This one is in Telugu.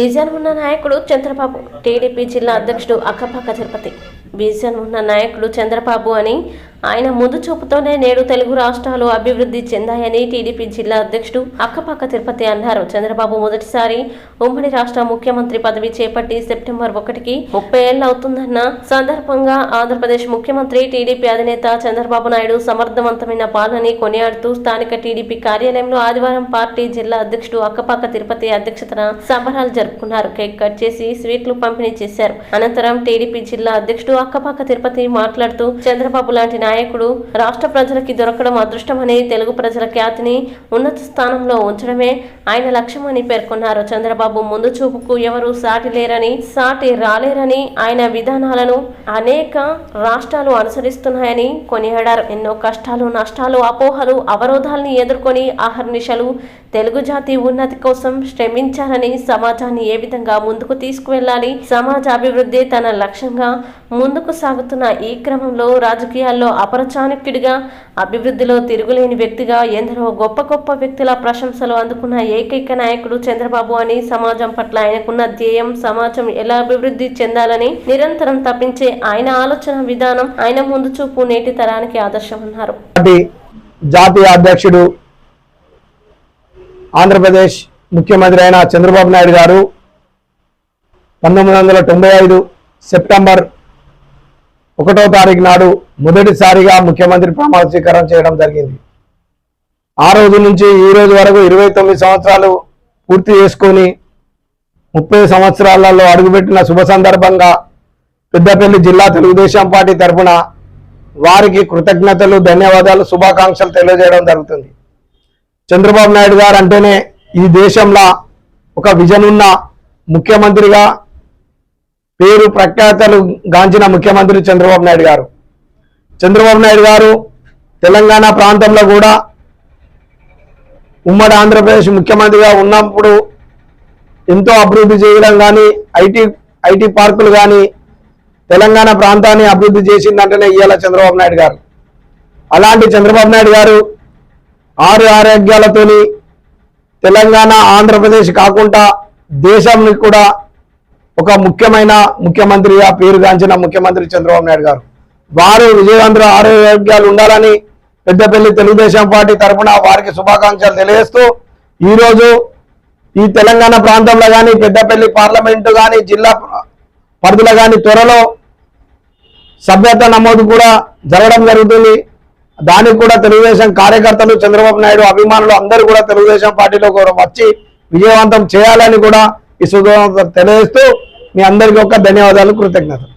విజన్ ఉన్న నాయకుడు చంద్రబాబు టీడీపీ జిల్లా అధ్యక్షుడు అక్కపక్క తిరుపతి. బీసీఎన్ ఉన్న నాయకుడు చంద్రబాబు అని ఆయన ముందు చూపుతోనే నేడు తెలుగు రాష్ట్రాలు అభివృద్ధి చెందాయని టీడీపీ జిల్లా అధ్యక్షుడు అక్కపక్క తిరుపతి అన్నారు. చంద్రబాబు మొదటిసారి ఉమ్మడి రాష్ట్ర ముఖ్యమంత్రి పదవి చేపట్టి సెప్టెంబర్ ఒకటికి ముప్పై ఏళ్ళు అవుతుందన్న సందర్భంగా ఆంధ్రప్రదేశ్ ముఖ్యమంత్రి టీడీపీ అధినేత చంద్రబాబు నాయుడు సమర్థవంతమైన పాలనని కొనియాడుతూ స్థానిక టీడీపీ కార్యాలయంలో ఆదివారం పార్టీ జిల్లా అధ్యక్షుడు అక్కపక్క తిరుపతి అధ్యక్షతన సంబరాలు జరుపుకున్నారు. కేక్ కట్ చేసి స్వీట్లు పంపిణీ చేశారు. అనంతరం టీడీపీ జిల్లా అధ్యక్షుడు అక్కపక్క తిరుపతి మాట్లాడుతూ చంద్రబాబు లాంటి నాయకుడు రాష్ట్ర ప్రజలకి దొరకడం అదృష్టమని తెలుగు ప్రజల ఖ్యాతిని ఉన్నత స్థానంలో ఉంచడమే ఆయన లక్ష్యమని పేర్కొన్నారు. చంద్రబాబు ముందు చూపుకు ఎవరు సాటి లేరని సాటి రాలేరని ఆయన విధానాలను అనేక రాష్ట్రాలు అనుసరిస్తున్నాయని కొనియాడారు. ఎన్నో కష్టాలు నష్టాలు అపోహలు అవరోధాలని ఎదుర్కొని ఆహర్నిశలు తెలుగు జాతి ఉన్నతి కోసం శ్రమించాలని సమాజాన్ని ఏ విధంగా ముందుకు తీసుకువెళ్ళాలి సమాజ అభివృద్ధి తన లక్ష్యంగా ముందుకు సాగుతున్న ఈ క్రమంలో రాజకీయాల్లో అపరచాణక్యుడిగా అభివృద్ధిలో తిరుగులేని వ్యక్తిగా ఎందరో గొప్ప గొప్ప వ్యక్తుల ప్రశంసలు అందుకున్న ఏకైక నాయకుడు చంద్రబాబు అని సమాజం పట్ల ఆయనకున్న ధ్యేయం సమాజం ఎలా అభివృద్ధి చెందాలని నిరంతరం తప్పించే ఆయన ఆలోచన విధానం ఆయన ముందు చూపు నేటి తరానికి ఆదర్శమన్నారు జాతీయ అధ్యక్షుడు ఆంధ్రప్రదేశ్ ముఖ్యమంత్రి అయిన చంద్రబాబు నాయుడు గారు పంతొమ్మిది వందల తొంభై ఐదు సెప్టెంబర్ ఒకటో తారీఖు నాడు మొదటిసారిగా ముఖ్యమంత్రి ప్రమాణ స్వీకారం చేయడం జరిగింది. ఆ రోజు నుంచి ఈ రోజు వరకు ఇరవై తొమ్మిది సంవత్సరాలు పూర్తి చేసుకొని ముప్పై సంవత్సరాలలో అడుగుపెట్టిన శుభ సందర్భంగా పెద్దపల్లి జిల్లా తెలుగుదేశం పార్టీ తరఫున వారికి కృతజ్ఞతలు ధన్యవాదాలు శుభాకాంక్షలు తెలియజేయడం జరుగుతుంది. చంద్రబాబు నాయుడు గారు అంటేనే ఈ దేశంలో ఒక విజన్ ఉన్న ముఖ్యమంత్రిగా పేరు ప్రఖ్యాతలు గాంచిన ముఖ్యమంత్రి చంద్రబాబు నాయుడు గారు. చంద్రబాబు నాయుడు గారు తెలంగాణ ప్రాంతంలో కూడా ఉమ్మడి ఆంధ్రప్రదేశ్ ముఖ్యమంత్రిగా ఉన్నప్పుడు ఎంతో అభివృద్ధి చేయడం కానీ ఐటీ ఐటీ పార్కులు కానీ తెలంగాణ ప్రాంతాన్ని అభివృద్ధి చేసిందంటేనే ఇవాళ చంద్రబాబు నాయుడు గారు. అలాంటి చంద్రబాబు నాయుడు గారు ఆరు ఆరోగ్యాలతోని తెలంగాణ ఆంధ్రప్రదేశ్ కాకుండా దేశానికి కూడా ఒక ముఖ్యమైన ముఖ్యమంత్రిగా పేరుగాంచిన ముఖ్యమంత్రి చంద్రబాబు నాయుడు గారు. వారు విజయవంతుల ఆరోగ్యాలు ఉండాలని పెద్దపల్లి తెలుగుదేశం పార్టీ తరఫున వారికి శుభాకాంక్షలు తెలియజేస్తూ ఈరోజు ఈ తెలంగాణ ప్రాంతంలో కానీ పెద్దపల్లి పార్లమెంటు కానీ జిల్లా పరిధిలో కానీ త్వరలో సభ్యత నమోదు కూడా జరగడం జరుగుతుంది. దానికి కూడా తెలుగుదేశం కార్యకర్తలు చంద్రబాబు నాయుడు అభిమానులు అందరూ కూడా తెలుగుదేశం పార్టీలో వచ్చి విజయవంతం చేయాలని కూడా ఈ శుభ తెలియజేస్తూ మీ అందరికీ ఒక ధన్యవాదాలు కృతజ్ఞతలు.